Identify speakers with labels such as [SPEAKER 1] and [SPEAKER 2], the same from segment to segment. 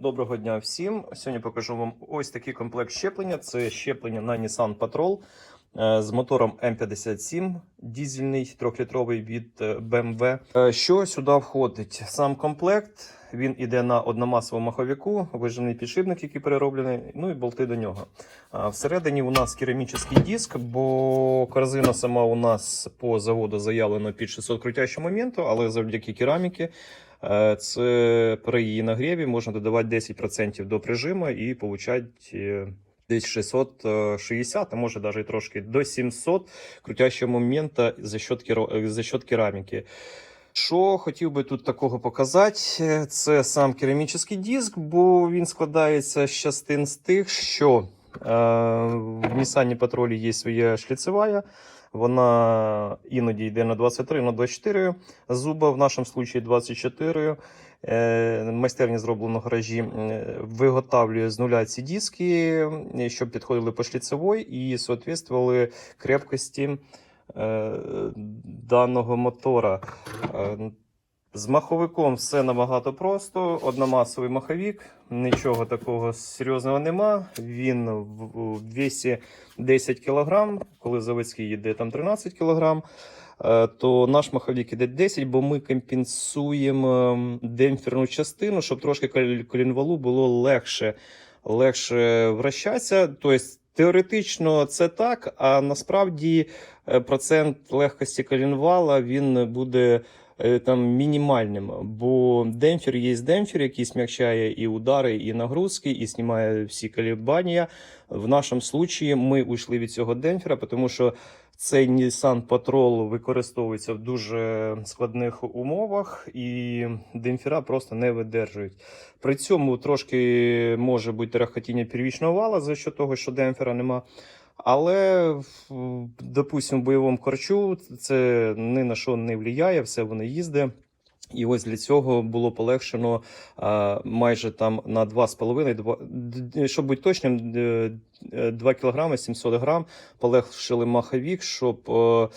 [SPEAKER 1] Доброго дня всім. Сьогодні покажу вам ось такий комплект щеплення. Це щеплення на Nissan Patrol з мотором М57, дізельний 3-літровий від е, BMW. Е, Що сюди входить? Сам комплект. Він іде на одномасовому маховіку, вижений підшипник, який перероблений, ну і болти до нього. А Всередині у нас керамічний диск, бо корзина сама у нас по заводу заявлена під 600 крутящого моменту, але завдяки кераміки Е, Це при її нагріві можна додавати 10% до прижиму і отримати десь 660, а може навіть трошки до 700 крутящого моменту за счет, за счет кераміки. Що хотів би тут такого показати, це сам керамічний диск, бо він складається з частин з тих, що е, в Nissan Patrol є своя шліцевая, вона іноді йде на 23, на 24 зуба, в нашому случаї 24. Е, Майстерня зроблено гаражі е, виготовлює з нуля ці диски, е, щоб підходили по шліцевой і соответствували крепкості даного мотора. З маховиком все набагато просто. Одномасовий маховик, нічого такого серйозного нема. Він в весі 10 кг, коли заводський йде там 13 кг. Е, То наш маховік іде 10, бо ми компенсуємо ем, демпферну частину, щоб трошки колінвалу було легше, легше вращатися. Тобто, теоретично це так, а насправді е, процент легкості колінвала він буде там мінімальним, бо демпфер є демпфер, який смягчає і удари, і нагрузки, і знімає всі колебання. В нашому случаї ми уйшли від цього демпфера, тому що цей Nissan Patrol використовується в дуже складних умовах, і демпфера просто не видержують. При цьому трошки може бути рахотіння первічного вала за що того, що демпфера нема. Але, допустимо, в бойовому корчу це ні на що не впливає, все воно їздить. І ось для цього було полегшено а, майже там на 2,5, два- д- щоб бути точним, д- е, 2 кг 700 грам полегшили маховік, щоб е,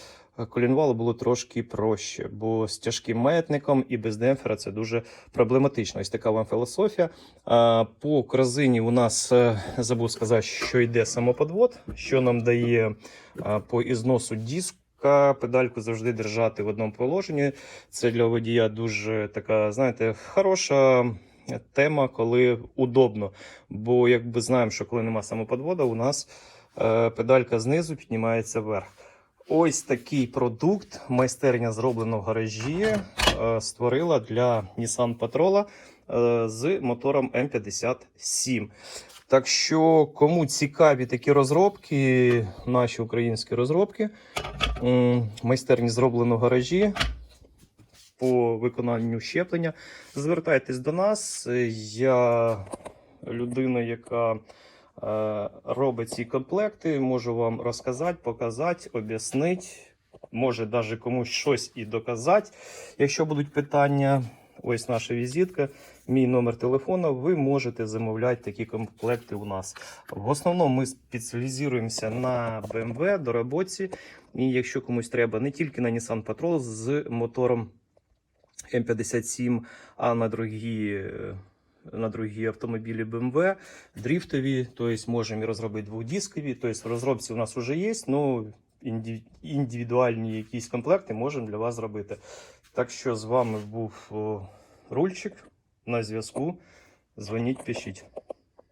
[SPEAKER 1] колінвалу було трошки проще, бо з тяжким маятником і без демпфера це дуже проблематично. Ось така вам філософія. А, По корзині у нас е, забув сказати, що йде самоподвод, що нам дає по ізносу диска. Педальку завжди держати в одному положенні. Це для водія дуже така, знаєте, хороша тема, коли удобно. Бо якби знаємо, що коли нема самоподводу, у нас е, педалька знизу піднімається вверх. Ось такий продукт майстерня зроблена в гаражі, е, створила для Nissan Patrol е, з мотором М57. Так що, кому цікаві такі розробки, наші українські розробки, майстерні зроблено в гаражі по виконанню щеплення, звертайтесь до нас. Я людина, яка е, робить ці комплекти, можу вам розказати, показати, об'яснити. Може, навіть комусь щось і доказати. Якщо будуть питання, ось наша візитка, мій номер телефону, ви можете замовляти такі комплекти у нас. В основному ми спеціалізуємося на BMW, доработці. І якщо комусь треба не тільки на Nissan Patrol з мотором М57, а на другі. На другі автомобілі BMW, дріфтові, тобто можемо і розробити двохдискові. Тобто в розробці у нас вже є, ну індивідуальні якісь комплекти можемо для вас зробити. Так що з вами був Рульчик на зв'язку. Дзвоніть, пишіть.